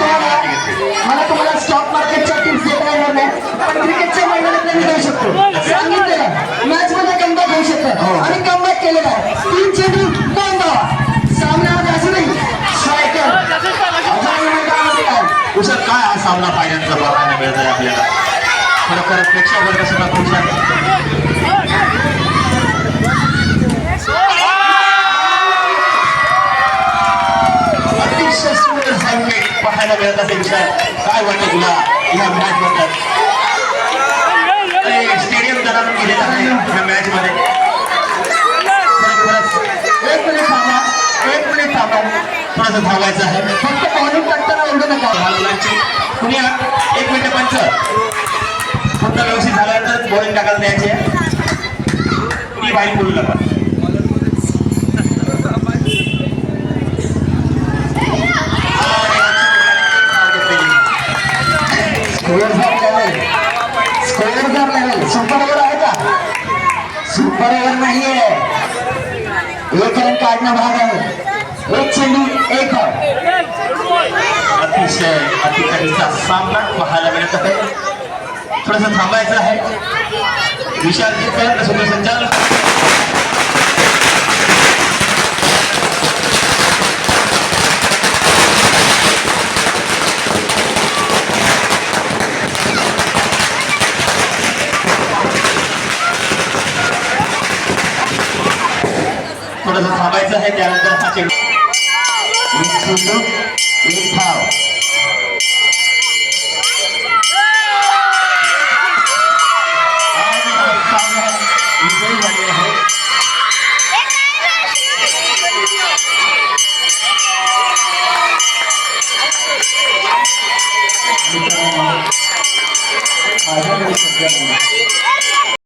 मला तुम्हाला स्टॉक मार्केटच्या टिप्स देता येणार नाही पण क्रिकेटच्या मैदानात मी देऊ शकतो. सांगितलेलं मॅच मध्ये कमबॅक होऊ शकतं. हो. आणि कमबॅक केलेला आहे. तीन चेंडू बंद सामना असं नाही. स्ट्रायकर काय हा सामना पाहिजे बघायला मिळत आहे आपल्याला? खरोखर प्रेक्षकावर कसं दाखवू शकतो? पाहायला मिळत असेल विचार काय वाटतं तुला? या मॅच बद्दल. स्टेडियम दणाणून गेलेलं आहे या मॅच मध्ये? खरंच एक मिनिट थांबा एक मिनिट थांबा. थोडंसं धावायचं आहे. फक्त पाहून टाकताना ओरडू नका मुलांची. कुणी एक मिनिट पंच. फक्त व्यवस्थित झाल्यानंतर बोलून टाकायला द्यायचे. कुणी बाहेर बोलू नका. सुपर ओव्हर आहे. का? सुपर ओव्हर नाहीये. एक रन काढणं भाग आहे. एक चेंडू एक अतिशय अतिकरीचा सामना पाहायला मिळत आहे. थोडंसं थांबायचं आहे. विशाल जितकर संचालक थोडंसं थांबायचं आहे त्यानंतर हा चेंडू एक चेंडू एक धाव आणि हा सामना विजयी झालेला आहे माझ्याकडे सध्या नाही.